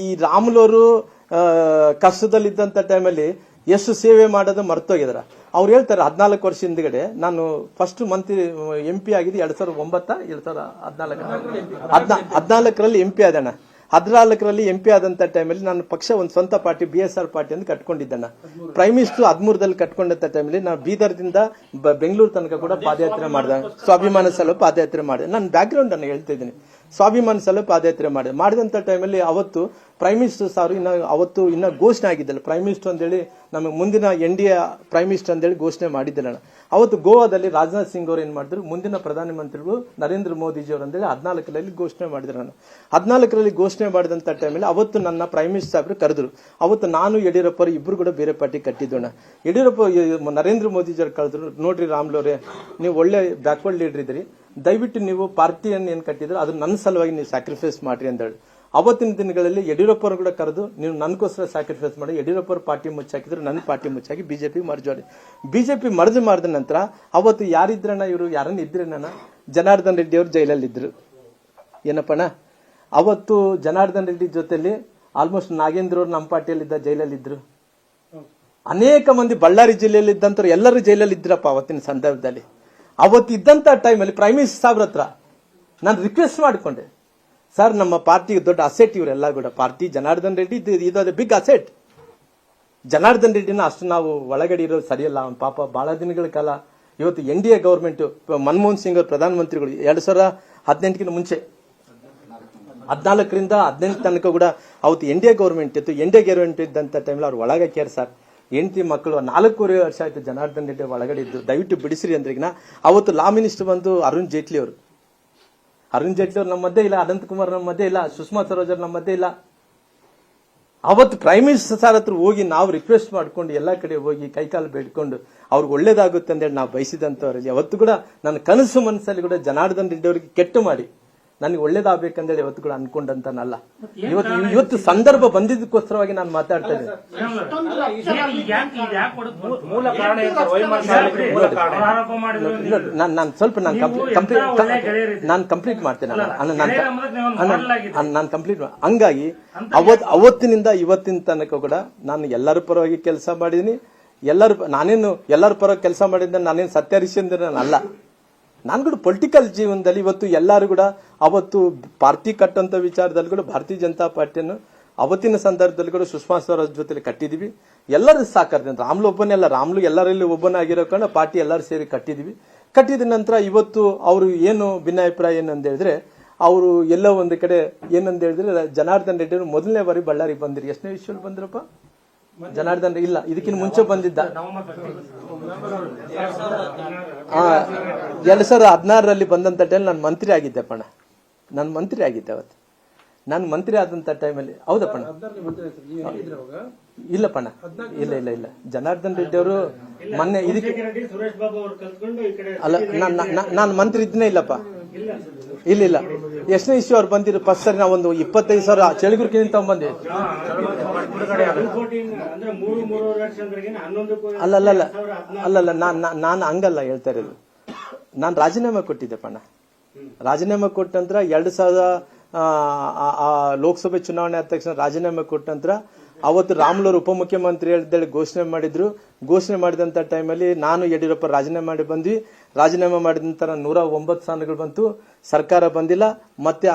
ಈ ರಾಮುಲವರು ಕಷ್ಟದಲ್ಲಿದ್ದಂಥ ಟೈಮಲ್ಲಿ ಎಷ್ಟು ಸೇವೆ ಮಾಡೋದು ಮರ್ತೋಗಿದಾರ. ಅವ್ರು ಹೇಳ್ತಾರೆ ಹದಿನಾಲ್ಕು ವರ್ಷ ಹಿಂದ್ಗಡೆ ನಾನು ಫಸ್ಟ್ ಮಂತ್ರಿ ಎಂ ಪಿ ಆಗಿದ್ದು ಎರಡ್ ಸಾವಿರದ ಒಂಬತ್ತ, ಎರಡ್ ಸಾವಿರದ ಹದಿನಾಲ್ಕು ಹದ್ನಾ, ಹದಿನಾಲ್ಕರಲ್ಲಿ ಎಂ ಪಿ ಆದಣ್ಣ. ಹದಿನಾಲ್ಕರಲ್ಲಿ ಎಂ ಪಿ ಆದಂತ ಟೈಮಲ್ಲಿ ನಾನು ಪಕ್ಷ ಒಂದು ಸ್ವಂತ party B S R party ಅಂತ ಕಟ್ಕೊಂಡಿದ್ದಣ್ಣ. ಪ್ರೈಮ್ ಮಿನಿಸ್ಟರ್ ಹದಿಮೂರದಲ್ಲಿ ಕಟ್ಕೊಂಡಂತ ಟೈಮಲ್ಲಿ ನಾನು ಬೀದರ್ದಿಂದ ಬೆಂಗಳೂರು ತನಕ ಕೂಡ ಪಾದಯಾತ್ರೆ ಮಾಡಿದೆ. ಸ್ವಾಭಿಮಾನ ಸಲ ಪಾದಯಾತ್ರೆ ಮಾಡಿದೆ. ನನ್ನ ಬ್ಯಾಕ್ ಗ್ರೌಂಡ್ ಅನ್ನು ಹೇಳ್ತಾ ಇದ್ದೀನಿ ಸ್ವಾಭಿಮಾನ ಸಲ ಪಾದಯಾತ್ರೆ ಮಾಡಿದೆ. ಮಾಡಿದಂತ ಟೈಮಲ್ಲಿ ಅವತ್ತು ಪ್ರೈಮ್ ಮಿನಿಸ್ಟರ್ ಸಾರು ಇನ್ನ ಅವತ್ತು ಇನ್ನ ಘೋಷಣೆ ಆಗಿದ್ದಲ್ಲ. ಪ್ರೈಮ್ ಮಿನಿಸ್ಟರ್ ಅಂತೇಳಿ ನಮಗೆ ಮುಂದಿನ N D A prime minister ಅಂತೇಳಿ ಘೋಷಣೆ ಮಾಡಿದ್ದಲ್ಲ ಅವತ್ತು ಗೋವಾದಲ್ಲಿ ರಾಜನಾಥ್ ಸಿಂಗ್ ಅವರು ಏನು ಮಾಡಿದ್ರು? ಮುಂದಿನ ಪ್ರಧಾನಮಂತ್ರಿಗಳು ನರೇಂದ್ರ ಮೋದಿಜಿಯವರು ಅಂತೇಳಿ ಹದಿನಾಲ್ಕರಲ್ಲಿ ಘೋಷಣೆ ಮಾಡಿದ್ರು ನಾನು. ಹದಿನಾಲ್ಕರಲ್ಲಿ ಘೋಷಣೆ ಮಾಡಿದಂತ ಟೈಮಲ್ಲಿ ಅವತ್ತು ನನ್ನ ಪ್ರೈಮ್ ಮಿನಿಸ್ಟರ್ ಸಾಹೇಬರು ಕರೆದ್ರು. ಅವತ್ತು ನಾನು ಯಡಿಯೂರಪ್ಪ ಇಬ್ಬರು ಕೂಡ ಬೇರೆ ಪಾರ್ಟಿ ಕಟ್ಟಿದ್ದೋಣ ಯಡಿಯೂರಪ್ಪ ನರೇಂದ್ರ ಮೋದಿಜಿಯವರು ಕರೆದ್ರು. ನೋಡ್ರಿ ರಾಮ್ಲೋರೆ ನೀವು ಒಳ್ಳೆ ಬ್ಯಾಕ್ವರ್ಡ್ ಲೀಡರ್ ಇದ್ರಿ ದಯವಿಟ್ಟು ನೀವು ಪಾರ್ಟಿಯನ್ನು ಏನು ಕಟ್ಟಿದ್ರು ಅದು ನನ್ನ ಸಲುವಾಗಿ ನೀವು ಸ್ಯಾಕ್ರಿಫೈಸ್ ಮಾಡ್ರಿ ಅಂತ ಹೇಳಿ ಅವತ್ತಿನ ದಿನಗಳಲ್ಲಿ ಯಡಿಯೂರಪ್ಪ ಅವರು ಕೂಡ ಕರೆದು ನೀವು ನನಗೋಸ್ಕರ ಸ್ಯಾಕ್ರಿಫೈಸ್ ಮಾಡಿ ಯಡಿಯೂರಪ್ಪ ಪಾರ್ಟಿ ಮುಚ್ಚಾಕಿದ್ರು ನನ್ನ ಪಾರ್ಟಿ ಮುಚ್ಚಾಕಿ ಬಿಜೆಪಿ ಮರ್ಜೋಡಿ ಬಿಜೆಪಿ ಮರ್ಜ್ ಮಾಡಿದ ನಂತರ ಅವತ್ತು ಯಾರಿದ್ರಣ್ಣ ಇವರು ಯಾರನ್ನ ಇದ್ರೇನ ಜನಾರ್ದನ್ ರೆಡ್ಡಿ ಅವರು ಜೈಲಲ್ಲಿ ಇದ್ರು. ಏನಪ್ಪಣ್ಣ? ಅವತ್ತು ಜನಾರ್ದನ್ ರೆಡ್ಡಿ ಜೊತೆಯಲ್ಲಿ ಆಲ್ಮೋಸ್ಟ್ ನಾಗೇಂದ್ರ ಅವರು ನಮ್ಮ ಪಾರ್ಟಿಯಲ್ಲಿದ್ದ ಜೈಲಲ್ಲಿ ಇದ್ರು. ಅನೇಕ ಮಂದಿ ಬಳ್ಳಾರಿ ಜಿಲ್ಲೆಯಲ್ಲಿ ಇದ್ದಂತರು ಎಲ್ಲರೂ ಜೈಲಲ್ಲಿ ಇದ್ರಪ್ಪ ಅವತ್ತಿನ ಸಂದರ್ಭದಲ್ಲಿ. ಅವತ್ತು ಇದ್ದಂತ ಟೈಮಲ್ಲಿ ಪ್ರೈಮ್ ಮಿನಿಸ್ಟರ್ ಸಾಹೇಬ್ರ ಹತ್ರ ನಾನು ರಿಕ್ವೆಸ್ಟ್ ಮಾಡಿಕೊಂಡೆ. ಸರ್ ನಮ್ಮ ಪಾರ್ಟಿಗೆ ದೊಡ್ಡ ಅಸೆಟ್ ಇವರೆಲ್ಲ ಕೂಡ. ಪಾರ್ಟಿ ಜನಾರ್ದನ್ ರೆಡ್ಡಿ ಇದು- ಅದೇ ಬಿಗ್ ಅಸೆಟ್ ಜನಾರ್ದನ್ ರೆಡ್ಡಿನ ಅಷ್ಟು ನಾವು ಒಳಗಡೆ ಇರೋದು ಸರಿಯಲ್ಲ. ಅವನ ಪಾಪ ಬಹಳ ದಿನಗಳ ಕಾಲ ಇವತ್ತು N D A government Manmohan Singh ಅವರು ಪ್ರಧಾನಮಂತ್ರಿಗಳು ಎರಡು ಸಾವಿರದ ಹದಿನೆಂಟಕ್ಕಿಂತ ಮುಂಚೆ, ಹದಿನಾಲ್ಕರಿಂದ ಹದಿನೆಂಟು ತನಕ ಕೂಡ ಅವತ್ತು ಎನ್ ಡಿ ಎ ಗೌರ್ಮೆಂಟ್ ಇತ್ತು. ಎನ್ ಡಿ ಎ ಗೌರ್ಮೆಂಟ್ ಇದ್ದಂಥ ಟೈಮಲ್ಲಿ ಅವ್ರು ಒಳಗೆ ಕೇರ್ ಸರ್. ಹೆಂಡತಿ ಮಕ್ಕಳು ನಾಲ್ಕೂವರೆ ವರ್ಷ ಆಯಿತು ಜನಾರ್ದನ್ ರೆಡ್ಡಿ ಒಳಗಡೆ ಇದ್ದು, ದಯವಿಟ್ಟು ಬಿಡಿಸ್ರಿ ಅಂದ್ರಿಗಿನ ಅವತ್ತು ಲಾ ಮಿನಿಸ್ಟರ್ ಬಂದು ಅರುಣ್ ಜೇಟ್ಲಿ ಅವರು. ಅರುಣ್ ಜೇಟ್ಲಿ ಅವ್ರು ನಮ್ಮ ಮಧ್ಯೆ ಇಲ್ಲ, ಅನಂತ್ ಕುಮಾರ್ ನಮ್ಮ ಮಧ್ಯೆ ಇಲ್ಲ, ಸುಷ್ಮಾ ಸ್ವರಾಜ್ ಅವ್ರು ನಮ್ಮ ಮಧ್ಯೆ ಇಲ್ಲ. ಅವತ್ತು ಪ್ರೈಮ್ ಮಿನಿಸ್ಟರ್ ಸರ್ ಹತ್ರ ಹೋಗಿ ನಾವು ರಿಕ್ವೆಸ್ಟ್ ಮಾಡ್ಕೊಂಡು ಎಲ್ಲ ಕಡೆ ಹೋಗಿ ಕೈಕಾಲು ಬೇಡ್ಕೊಂಡು ಅವ್ರಿಗೆ ಒಳ್ಳೇದಾಗುತ್ತೆ ಅಂತೇಳಿ ನಾವು ಬಯಸಿದಂಥವ್ರಿಗೆ ಅವತ್ತು ಕೂಡ ನನ್ನ ಕನಸು ಮನಸ್ಸಲ್ಲಿ ಕೂಡ ಜನಾರ್ದನ್ ರೆಡ್ಡಿ ಅವರಿಗೆ ಕೆಟ್ಟು ಮಾಡಿ. ನನಗೆ ಒಳ್ಳೇದಾಗಬೇಕಂದೇಳಿ ಇವತ್ತು ಕೂಡ ಅನ್ಕೊಂಡಂತನಲ್ಲ ಇವತ್ತು ಇವತ್ತು ಸಂದರ್ಭ ಬಂದಿದ್ದಕ್ಕೋಸ್ಕರವಾಗಿ ನಾನು ಮಾತಾಡ್ತಾ ಇದ್ದೇನೆ. ನಾನ್ ಸ್ವಲ್ಪ ನಾನು ಕಂಪ್ಲೀಟ್ ನಾನು ಕಂಪ್ಲೀಟ್ ಮಾಡ್ತೇನೆ ಅಲ್ಲ. ನಾನು ಕಂಪ್ಲೀಟ್ ಹಂಗಾಗಿ ಅವತ್ ಅವತ್ತಿನಿಂದ ಇವತ್ತಿನ ತನಕ ಕೂಡ ನಾನು ಎಲ್ಲರ ಪರವಾಗಿ ಕೆಲಸ ಮಾಡಿದೀನಿ ಎಲ್ಲರ ನಾನೇನು ಎಲ್ಲರ ಪರ ಕೆಲಸ ಮಾಡಿದ್ದೆ ನಾನೇನು ಸತ್ಯ ನಾನು ಅಲ್ಲ ನಾನು ಕೂಡ ಪೊಲಿಟಿಕಲ್ ಜೀವನದಲ್ಲಿ ಇವತ್ತು ಎಲ್ಲರೂ ಕೂಡ ಅವತ್ತು ಪಾರ್ಟಿ ಕಟ್ಟಂತ ವಿಚಾರದಲ್ಲಿ ಕೂಡ ಭಾರತೀಯ ಜನತಾ ಪಾರ್ಟಿಯನ್ನು ಅವತ್ತಿನ ಸಂದರ್ಭದಲ್ಲಿ ಕೂಡ ಸುಷ್ಮಾ ಸ್ವರಾಜ್ ಜೊತೆಲಿ ಕಟ್ಟಿದೀವಿ. ಎಲ್ಲರೂ ಸಾಕಾರ್ತೀನಿ ರಾಮ್ಲು ಒಬ್ಬನೇ ಅಲ್ಲ, ರಾಮ್ಲು ಎಲ್ಲರಲ್ಲಿ ಒಬ್ಬನಾಗಿರೋ ಕಾರಣ ಪಾರ್ಟಿ ಎಲ್ಲರೂ ಸೇರಿ ಕಟ್ಟಿದೀವಿ. ಕಟ್ಟಿದ ನಂತರ ಇವತ್ತು ಅವರು ಏನು ಭಿನ್ನಾಭಿಪ್ರಾಯ ಏನಂತ ಹೇಳಿದ್ರೆ, ಅವರು ಎಲ್ಲೋ ಒಂದು ಕಡೆ ಏನಂತ ಹೇಳಿದ್ರೆ, ಜನಾರ್ದನ್ ರೆಡ್ಡಿ ಮೊದಲನೇ ಬಾರಿ ಬಳ್ಳಾರಿಗೆ ಬಂದಿರಿ. ಎಷ್ಟನೇ ವಿಷಯದಲ್ಲಿ ಬಂದ್ರಪ್ಪ? ಜನಾರ್ದನ್ ಇಲ್ಲ ಇದಕ್ಕಿಂತ ಮುಂಚೆ ಬಂದಿದ್ದ. ಆ, ಎರಡ್ ಸಾವಿರದ ಹದಿನಾರರಲ್ಲಿ ಬಂದಂತ ಟೈಮ್ ನಾನು ಮಂತ್ರಿ ಆಗಿದ್ದೆ ಪಣ. ನಾನು ಮಂತ್ರಿ ಆಗಿದ್ದೆ ಅವತ್ತು. ನಾನು ಮಂತ್ರಿ ಆದಂತ ಟೈಮಲ್ಲಿ ಹೌದಪ್ಪಣ ಇಲ್ಲ ಪಣ. ಇಲ್ಲ ಇಲ್ಲ ಇಲ್ಲ. ಜನಾರ್ದನ್ ರೆಡ್ಡಿ ಅವರು ಮೊನ್ನೆ ಇದಕ್ಕೆ ಅಲ್ಲ ನಾನು ಮಂತ್ರಿ ಇದ್ನೇ ಇಲ್ಲಪ್ಪ. ಇಲ್ಲ ಇಲ್ಲ ಎಷ್ಟನೇ ಇಶ್ಯೂ ಅವ್ರು ಬಂದಿರು ಫಸ್ಟ್ ಸರಿ ನಾವೊಂದು ಇಪ್ಪತ್ತೈದು ಸಾವಿರ ಚಳಿಗುರ್ಕಿನಿಂದ ತಗೊಂಬಂದ್ವಿ. Voting ಅಲ್ಲಲ್ಲ ಅಲ್ಲಲ್ಲ ನಾನು ನಾನು ಹಂಗಲ್ಲ ಹೇಳ್ತಾ ಇರೋದು. ನಾನು ರಾಜೀನಾಮೆ ಕೊಟ್ಟಿದ್ದೆ ಪಣ್ಣ ರಾಜೀನಾಮೆ ಕೊಟ್ಟ ನಂತರ ಎರಡು ಸಾವಿರದ ಲೋಕಸಭೆ ಚುನಾವಣೆ ಆದ ತಕ್ಷಣ ರಾಜೀನಾಮೆ ಕೊಟ್ಟ ನಂತರ ಅವತ್ತು ರಾಮುಲವರು ಉಪಮುಖ್ಯಮಂತ್ರಿ ಹೇಳ್ದೇಳಿ ಘೋಷಣೆ ಮಾಡಿದ್ರು. ಘೋಷಣೆ ಮಾಡಿದಂತ ಟೈಮಲ್ಲಿ ನಾನು ಯಡಿಯೂರಪ್ಪ ರಾಜೀನಾಮೆ ಮಾಡಿ ಬಂದ್ವಿ. ರಾಜೀನಾಮೆ ಮಾಡಿದ ನಂತರ ನೂರ ಒಂಬತ್ತು ಸ್ಥಾನಗಳು ಬಂತು ಸರ್ಕಾರ ಬಂದಿಲ್ಲ ಮತ್ತೆ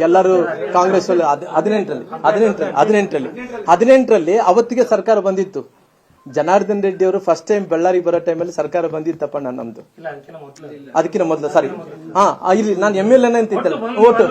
ಎಲ್ಲರೂ ಕಾಂಗ್ರೆಸ್ ಅಲ್ಲಿ ಹದ್- ಹದಿನೆಂಟರಲ್ಲಿ ಹದಿನೆಂಟರಲ್ಲಿ ಹದಿನೆಂಟರಲ್ಲಿ ಹದಿನೆಂಟರಲ್ಲಿ ಅವತ್ತಿಗೆ ಸರ್ಕಾರ ಬಂದಿತ್ತು. ಜನಾರ್ದನ್ ರೆಡ್ಡಿ ಅವರು ಫಸ್ಟ್ ಟೈಮ್ ಬಳ್ಳಾರಿಗೆ ಬರೋ ಟೈಮಲ್ಲಿ ಸರ್ಕಾರ ಬಂದಿತ್ತಪ್ಪ ನಾನು ನಮ್ದು. ಅದಕ್ಕಿಂತ ಮೊದಲು. ಸರಿ ಹಾ ಇಲ್ಲಿ ನಾನು ಎಂ ಎಲ್ ಎನ್ ಅಂತಿದ್ದಲ್ಲ ಓಟು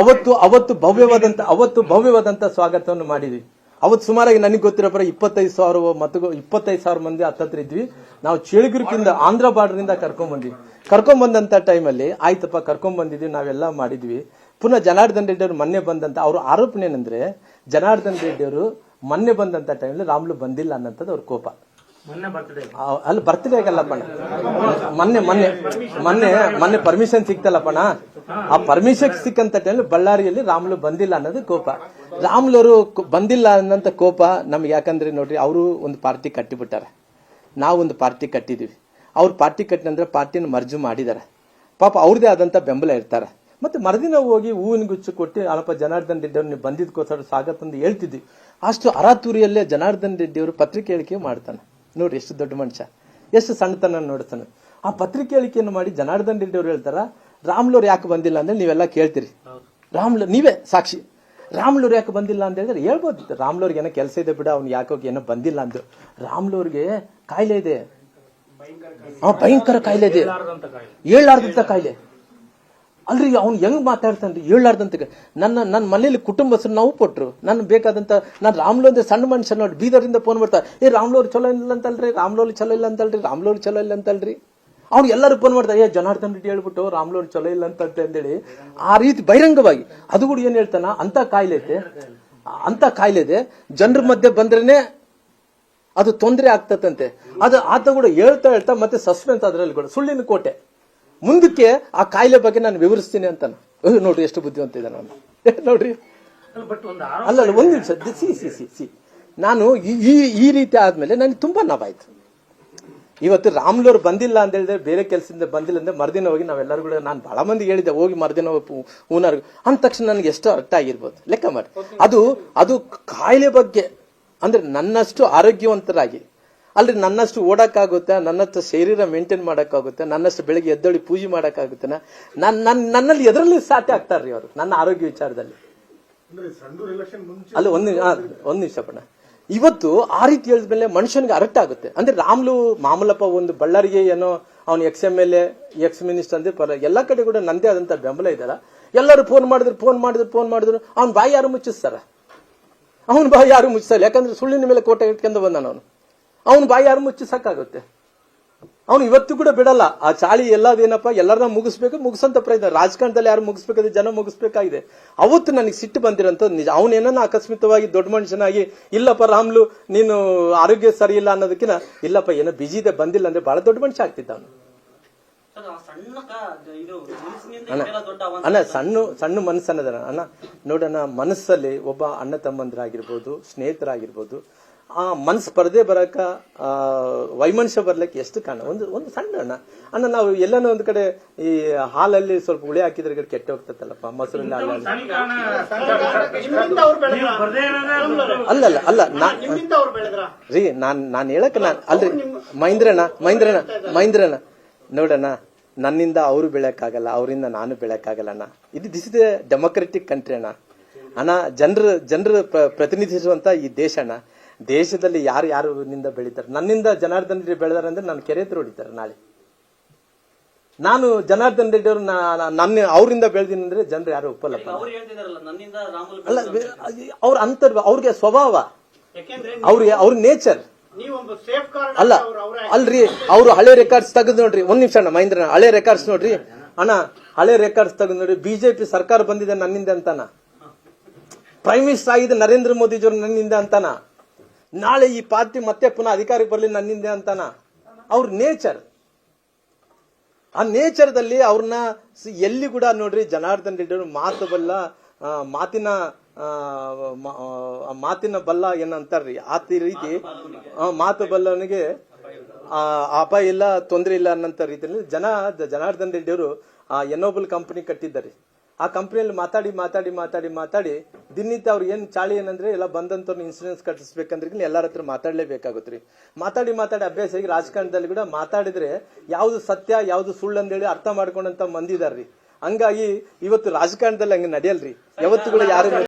ಅವತ್ತು ಅವತ್ತು ಭವ್ಯವಾದಂತ ಅವತ್ತು ಭವ್ಯವಾದಂತ ಸ್ವಾಗತವನ್ನು ಮಾಡಿದ್ವಿ. ಅವತ್ತು ಸುಮಾರಾಗಿ ನನಗೆ ಗೊತ್ತಿರೋ ಪರ ಇಪ್ಪತ್ತೈದು ಸಾವಿರ ಮತ್ತು ಇಪ್ಪತ್ತೈದು ಸಾವಿರ ಮಂದಿ ಹತ್ತತ್ರ ಇದ್ವಿ. ನಾವು ಚೇಳಿಗುರ್ಕಿಂದ ಆಂಧ್ರ ಬಾರ್ಡರ್ ಇಂದ ಕರ್ಕೊಂಡ್ ಬಂದ್ವಿ. ಕರ್ಕೊಂಡ್ ಬಂದಂತ ಟೈಮಲ್ಲಿ ಆಯ್ತಪ್ಪ, ಕರ್ಕೊಂಡ್ ಬಂದಿದ್ವಿ, ನಾವೆಲ್ಲ ಮಾಡಿದ್ವಿ. ಪುನಃ ಜನಾರ್ದನ್ ರೆಡ್ಡಿ ಅವರು ಮೊನ್ನೆ ಬಂದಂತ, ಅವ್ರ ಆರೋಪಣೆ ಏನಂದ್ರೆ ಜನಾರ್ದನ್ ರೆಡ್ಡಿ ಅವರು ಮೊನ್ನೆ ಬಂದಂತ ಟೈಮಲ್ಲಿ ರಾಮ್ಲು ಬಂದಿಲ್ಲ ಅನ್ನೋಂಥದ್ದು ಅವ್ರ ಕೋಪ. ಅಲ್ಲಿ ಬರ್ತಡೇ ಆಗಲ್ಲಪ್ಪಣ್ಣ ಮೊನ್ನೆ ಮೊನ್ನೆ ಮೊನ್ನೆ ಮೊನ್ನೆ ಪರ್ಮಿಷನ್ ಸಿಕ್ತಲ್ಲಪ್ಪಣ ಆ ಪರ್ಮಿಷನ್ ಸಿಕ್ಕಂತ ಟೈಮ್ ಬಳ್ಳಾರಿಯಲ್ಲಿ ರಾಮ್ಲು ಬಂದಿಲ್ಲ ಅನ್ನೋದು ಕೋಪ. ರಾಮುಲವರು ಬಂದಿಲ್ಲ ಅನ್ನೋಂಥ ಕೋಪ ನಮ್ಗೆ ಯಾಕಂದ್ರೆ ನೋಡ್ರಿ, ಅವರು ಒಂದು ಪಾರ್ಟಿ ಕಟ್ಟಿಬಿಟ್ಟಾರೆ. ನಾವು ಒಂದು ಪಾರ್ಟಿ ಕಟ್ಟಿದೀವಿ. ಅವ್ರು ಪಾರ್ಟಿ ಕಟ್ಟಿನಂದ್ರೆ ಪಾರ್ಟಿನ ಮರ್ಜು ಮಾಡಿದ್ದಾರೆ ಪಾಪ ಅವ್ರದೇ ಆದಂತ ಬೆಂಬಲ ಇರ್ತಾರೆ. ಮತ್ತೆ ಮರದಿನ ಹೋಗಿ ಹೂವಿನ ಗುಚ್ಚು ಕೊಟ್ಟು ಅಲ್ಪ ಜನಾರ್ದನ್ ರೆಡ್ಡಿ ಅವ್ರನ್ನ ಬಂದಿದ್ಕೋಸ್ಕರ ಸ್ವಾಗತ ಅಂತ ಹೇಳ್ತಿದ್ವಿ. ಅಷ್ಟು ಅರಾತುರಿಯಲ್ಲೇ ಜನಾರ್ದನ್ ರೆಡ್ಡಿ ಅವರು ಪತ್ರಿಕೆ ಹೇಳಿಕೆ ಮಾಡ್ತಾನೆ. ನೋಡ್ರಿ ಎಷ್ಟು ದೊಡ್ಡ ಮನುಷ್ಯ. ಎಷ್ಟು ಸಣ್ಣತನ ನೋಡ್ತಾನೆ. ಆ ಪತ್ರಿಕೆ ಹೇಳಿಕೆಯನ್ನು ಮಾಡಿ ಜನಾರ್ದನ್ ರೆಡ್ಡಿ ಅವರು ಹೇಳ್ತಾರ ರಾಮ್ಲೂರ್ ಯಾಕೆ ಬಂದಿಲ್ಲ ಅಂದ್ರೆ ನೀವೆಲ್ಲ ಕೇಳ್ತೀರಿ. ರಾಮ್ಲ ನೀವೇ ಸಾಕ್ಷಿ. ರಾಮ್ಲೂರ್ ಯಾಕೆ ಬಂದಿಲ್ಲ ಅಂತ ಹೇಳಿದ್ರೆ ಹೇಳ್ಬೋದು. ರಾಮ್ಲೂರ್ಗೆ ಏನೋ ಕೆಲಸ ಇದೆ ಬಿಡ ಅವ್ನು ಯಾಕೋ ಏನೋ ಬಂದಿಲ್ಲ ಅಂದ್ರು. ರಾಮ್ಲೂರ್ಗೆ ಕಾಯಿಲೆ ಇದೆ. ಭಯಂಕರ ಕಾಯಿಲೆ. ಇದೆ. ಹೇಳಾರ್ದಂತ ಕಾಯಿಲೆ. ಅಲ್ರಿ, ಅವ್ನು ಹೆಂಗ್ ಮಾತಾಡ್ತಾನ್ರಿ ರೀ ಕಾಯಿಲೆ. ನನ್ನ ನನ್ನ ಮನೇಲಿ ಕುಟುಂಬಸ್ಥರು ನಾವು ಕೊಟ್ರು. ನನ್ ಬೇಕಾದಂತ, ನಾನು ರಾಮ್ಲೋ ಸಣ್ಣ ಮನುಷ್ಯ ನೋಡಿ ಬೀದರಿಂದ ಫೋನ್ ಮಾಡ್ತಾ ಏ ರಾಮ್ಲೋರ್ ಚಲೋ ಇಲ್ಲ ಅಂತಲ್ರಿ ರಾಮ್ಲೋರ್ ಚಲೋ ಇಲ್ಲ ಅಂತಲ್ರಿ ರಾಮ್ಲೋರ್ ಚಲೋ ಇಲ್ಲ ಅಂತಲ್ರಿ. ಅವ್ರು ಎಲ್ಲರೂ ಫೋನ್ ಮಾಡ್ತಾರೆ, ಏ, ಜನಾರ್ದನ್ ರೆಡ್ಡಿ ಹೇಳ್ಬಿಟ್ಟು ರಾಮ್ಲೋರ್ ಚಲೋ ಇಲ್ಲ ಅಂತ ಅಂತೇಳಿ ಆ ರೀತಿ ಬಹಿರಂಗವಾಗಿ. ಅದು ಕೂಡ ಏನ್ ಹೇಳ್ತಾನ, ಅಂತ ಕಾಯಿಲೆ ಐತೆ ಅಂತ ಕಾಯಿಲೆ ಇದೆ, ಜನರ ಮಧ್ಯೆ ಬಂದ್ರೇನೆ ಅದು ತೊಂದರೆ ಆಗ್ತದಂತೆ. ಅದು ಆತ ಕೂಡ ಹೇಳ್ತಾ ಹೇಳ್ತಾ ಮತ್ತೆ ಸಸ್ಪೆನ್ಸ್ ಅದರಲ್ಲಿ ಕೂಡ, ಸುಳ್ಳಿನ ಕೋಟೆ. ಮುಂದಕ್ಕೆ ಆ ಕಾಯಿಲೆ ಬಗ್ಗೆ ನಾನು ವಿವರಿಸ್ತೀನಿ ಅಂತ ನೋಡ್ರಿ ಎಷ್ಟು ಬುದ್ಧಿವಂತ ಇದ್ದಾನೆ ಅವನು. ನೋಡ್ರಿ. ಅಲ್ಲ ಅಲ್ಲ ಒಂದು ನಿಮಿಷ. C C C C. ನಾನು ಈ- ಈ ರೀತಿ ಆದ್ಮೇಲೆ ನನಗೆ ತುಂಬಾ ನೋವಾಯ್ತು. ಇವತ್ತು ರಾಮ್ಲೂರ್ ಬಂದಿಲ್ಲ ಅಂತ ಹೇಳಿದ್ರೆ ಬೇರೆ ಕೆಲಸದಿಂದ ಬಂದಿಲ್ಲ ಅಂದ್ರೆ ಮರ್ದಿನ ಹೋಗಿ ನಾವೆಲ್ಲರೂ ಕೂಡ ನಾನು ಬಹಳ ಮಂದಿ ಹೇಳಿದ್ದೆ ಹೋಗಿ ಮರ್ದಿನ ಹೂನರ್ ಅಂದ ತಕ್ಷಣ ನನಗೆ ಎಷ್ಟು ಅರ್ಥ ಆಗಿರ್ಬೋದು. ಲೆಕ್ಕ ಮಾಡಿ. ಅದು ಅದು ಕಾಯಿಲೆ ಬಗ್ಗೆ ಅಂದ್ರೆ ನನ್ನಷ್ಟು ಆರೋಗ್ಯವಂತರಾಗಿ ಅಲ್ರಿ ನನ್ನಷ್ಟು ಓಡಕ್ಕಾಗುತ್ತೆ ನನ್ನಷ್ಟು ಶರೀರ ಮೇಂಟೈನ್ ಮಾಡಕ್ಕಾಗುತ್ತೆ ನನ್ನಷ್ಟು ಬೆಳಿಗ್ಗೆ ಎದ್ದೊಳಿ ಪೂಜೆ ಮಾಡಕ್ಕಾಗುತ್ತೆ ನನ್ನ ನನ್ನ ನನ್ನಲ್ಲಿ ಎದರಲ್ಲಿ ಸಾಧ್ಯ ಆಗ್ತಾರ್ರಿ ಅವರು ನನ್ನ ಆರೋಗ್ಯ ವಿಚಾರದಲ್ಲಿ. ಅಲ್ಲಿ ಒಂದು ಒಂದ್ ನಿಮಿಷ ಇವತ್ತು ಆ ರೀತಿ ಹೇಳಿದ್ಮೇಲೆ ಮನುಷ್ಯನಿಗೆ ಅರ್ಥ ಆಗುತ್ತೆ. ಅಂದ್ರೆ ರಾಮ್ಲು ಮಾಮಲಪ್ಪ ಒಂದು ಬಳ್ಳಾರಿಗೆ ಏನೋ ಅವ್ನು ex M L A ex minister ಅಂದ್ರೆ ಪರ ಎಲ್ಲ ಕಡೆ ಕೂಡ ನಂದೇ ಆದಂತ ಬೆಂಬಲ ಇದ್ದಾರ. ಎಲ್ಲರೂ ಫೋನ್ ಮಾಡಿದ್ರು ಫೋನ್ ಮಾಡಿದ್ರು ಫೋನ್ ಮಾಡಿದ್ರು. ಅವ್ನ ಬಾಯಿ ಯಾರು ಮುಚ್ಚಿಸ್ತಾರ? ಅವನ ಬಾಯಿ ಯಾರು ಮುಚ್ಚಿಸಲ್ಲ ಯಾಕಂದ್ರೆ ಸುಳ್ಳಿನ ಮೇಲೆ ಕೋಟೆ ಇಟ್ಕೊಂಡು ಬಂದಾನ ಅವನು. ಅವನ ಬಾಯಿ ಯಾರು ಮುಚ್ಚಿ ಸಾಕಾಗುತ್ತೆ? ಅವನು ಇವತ್ತು ಕೂಡ ಬಿಡಲ್ಲ. ಆ ಚಾಳಿ ಎಲ್ಲದೇನಪ್ಪ ಎಲ್ಲರನ್ನ ಮುಗಿಸ್ಬೇಕು ಮುಗಿಸಂತ ಪ್ರಯತ್ನ. ರಾಜಕಾರಣದಲ್ಲಿ ಯಾರು ಮುಗಿಸ್ಬೇಕಾದ್ರೆ ಜನ ಮುಗಿಸ್ಬೇಕಾಗಿದೆ. ಅವತ್ತು ನನಗೆ ಸಿಟ್ಟು ಬಂದಿರೋಂಥ ನಿಜ. ಅವನೇನ ಅಕಸ್ಮಿತವಾಗಿ ದೊಡ್ಡ ಮನುಷ್ಯನಾಗಿ ಇಲ್ಲಪ್ಪ ರಾಮ್ಲು ನೀನು ಆರೋಗ್ಯ ಸರಿ ಇಲ್ಲ ಅನ್ನೋದಕ್ಕಿಂತ ಇಲ್ಲಪ್ಪ ಏನೋ ಬಿಜಿ ಇದೆ ಬಂದಿಲ್ಲ ಅಂದ್ರೆ ಬಹಳ ದೊಡ್ಡ ಮನುಷ್ಯ ಆಗ್ತಿದ್ದ ಅವನು. ಅಣ್ಣ ಸಣ್ಣ ಸಣ್ಣ ಮನಸ್ಸನ್ನದ ಅಣ್ಣ ನೋಡೋಣ ಮನಸ್ಸಲ್ಲಿ ಒಬ್ಬ ಅಣ್ಣ ತಮ್ಮಂದ್ರಾಗಿರ್ಬೋದು ಸ್ನೇಹಿತರಾಗಿರ್ಬೋದು ಆ ಮನಸ್ಸು ಪರದೆ ಬರಕ ಆ ವೈಮನುಷ್ಯ ಬರ್ಲಿಕ್ಕೆ ಎಷ್ಟು ಕಾರಣ? ಒಂದು ಒಂದು ಸಣ್ಣ ಅಣ್ಣ. ಅಣ್ಣ ನಾವು ಎಲ್ಲಾನು ಒಂದು ಕಡೆ ಈ ಹಾಲಲ್ಲಿ ಸ್ವಲ್ಪ ಹುಳಿ ಹಾಕಿದ್ರೆ ಗಿಡ ಕೆಟ್ಟ ಹೋಗ್ತತ್ತಲ್ಲಪ್ಪ ಮೊಸರಲ್ಲಿ ಅಲ್ಲಲ್ಲ ಅಲ್ಲ ಅಲ್ಲ ಅಲ್ಲ ನಾ ನಿಮ್ಮಿಂದ ಅವ್ರು ಬೆಳೆದ್ರ? ರೀ ನಾನ್ ನಾನು ಹೇಳಕ್ ನಾನ್ ಅಲ್ರಿ ಮಹೇಂದ್ರಣ್ಣ ಮಹೇಂದ್ರಣ್ಣ ಮಹೇಂದ್ರಣ್ಣ ನೋಡಣ್ಣ ನನ್ನಿಂದ ಅವರು ಬೆಳೆಯಕ್ಕಾಗಲ್ಲ ಅವರಿಂದ ನಾನು ಬೆಳೆಯಕ್ಕಾಗಲ್ಲ ಅಣ್ಣ. ಇದು ದಿಸ್ ಇಸ್ ಡೆಮೊಕ್ರೆಟಿಕ್ ಕಂಟ್ರಿ ಅಣ್ಣ. ಅಣ್ಣ ಜನರ ಜನರ ಪ್ರತಿನಿಧಿಸುವಂತ ಈ ದೇಶ ಅಣ್ಣ. ದೇಶದಲ್ಲಿ ಯಾರು ಯಾರು ನಿಂದ ಬೆಳಿತಾರೆ? ನನ್ನಿಂದ ಜನಾರ್ದನ್ ರೆಡ್ಡಿ ಬೆಳೆದಾರೆ ಅಂದ್ರೆ ನಾನು ಕೆರೆ ಹತ್ರ ಹೊಡಿತಾರೆ ನಾಳೆ. ನಾನು ಜನಾರ್ದನ್ ರೆಡ್ಡಿ ಅವರು ನನ್ನ ಅವರಿಂದ ಬೆಳೆದೀನಿ ಅಂದ್ರೆ ಜನರು ಯಾರು ಒಪ್ಪಲ್ಲಪ್ಪ ರಾಮುಲ್ ಅಲ್ಲ ಅವ್ರ ಅಂತರ್ ಅವ್ರಿಗೆ ಸ್ವಭಾವ. ಅವ್ರಿಗೆ ಅವ್ರ ನೇಚರ್. ಅಲ್ಲ ಅಲ್ರಿ ಅವ್ರು ಹಳೆ ರೆಕಾರ್ಡ್ಸ್ ತೆಗೆದು ನೋಡ್ರಿ. ಒಂದ್ ನಿಮಿಷ ಅಣ್ಣ ಮಹೇಂದ್ರ ಹಳೆ ರೆಕಾರ್ಡ್ಸ್ ನೋಡ್ರಿ. ಅಣ್ಣ ಹಳೆ ರೆಕಾರ್ಡ್ಸ್ ತೆಗೆದು ನೋಡ್ರಿ. ಬಿಜೆಪಿ ಸರ್ಕಾರ ಬಂದಿದೆ ನನ್ನಿಂದ ಅಂತಾನ. ಪ್ರೈಮ್ ಮಿನಿಸ್ಟರ್ ಆಗಿದೆ ನರೇಂದ್ರ ಮೋದಿಜಿಯವ್ರು ನನ್ನಿಂದ ಅಂತಾನ. ನಾಳೆ ಈ ಪಾರ್ಟಿ ಮತ್ತೆ ಪುನಃ ಅಧಿಕಾರಕ್ಕೆ ಬರಲಿ ನನ್ನಿಂದೆ ಅಂತಾನ? ಅವ್ರ ನೇಚರ್ ಆ ನೇಚರ್ದಲ್ಲಿ ಅವ್ರನ್ನ ಎಲ್ಲಿ ಕೂಡ ನೋಡ್ರಿ ಜನಾರ್ದನ್ ರೆಡ್ಡಿ ಮಾತು ಬಲ್ಲ ಮಾತಿನ ಮಾತಿನ ಬಲ್ಲ ಏನಂತಾರ್ರಿ? ಆ ರೀತಿ ಮಾತು ಬಲ್ಲವನಿಗೆ ಅಪಾಯ ಇಲ್ಲ, ತೊಂದರೆ ಇಲ್ಲ ಅನ್ನಂತ ರೀತಿಯಲ್ಲಿ ಜನ, ಜನಾರ್ದನ್ ರೆಡ್ಡಿ ಅವರು ಆ ಎನೋಬಲ್ ಕಂಪನಿ ಕಟ್ಟಿದ್ದಾರೆ. ಆ ಕಂಪನಿಯಲ್ಲಿ ಮಾತಾಡಿ ಮಾತಾಡಿ ಮಾತಾಡಿ ಮಾತಾಡಿ ದಿನನಿತ್ಯ ಅವ್ರು ಏನ್ ಚಾಳಿ ಏನಂದ್ರೆ ಎಲ್ಲ ಬಂದಂತವ್ರನ್ನ ಇನ್ಸೂರೆನ್ಸ್ ಕಟ್ಟಿಸ್ಬೇಕಂದ್ರೆ ಎಲ್ಲರ ಹತ್ರ ಮಾತಾಡ್ಲೇಬೇಕಾಗುತ್ತೆ ರೀ ಮಾತಾಡಿ ಮಾತಾಡಿ ಅಭ್ಯಾಸ ಆಗಿ ರಾಜಕಾರಣದಲ್ಲಿ ಕೂಡ ಮಾತಾಡಿದ್ರೆ ಯಾವ್ದು ಸತ್ಯ ಯಾವ್ದು ಸುಳ್ಳು ಅಂತೇಳಿ ಅರ್ಥ ಮಾಡ್ಕೊಂಡಂತ ಮಂದಿದಾರ್ರಿ ಹಂಗಾಗಿ ಇವತ್ತು ರಾಜಕಾರಣದಲ್ಲಿ ಹಂಗೆ ನಡೆಯಲ್ರಿ. ಯಾವತ್ತು ಕೂಡ ಯಾರು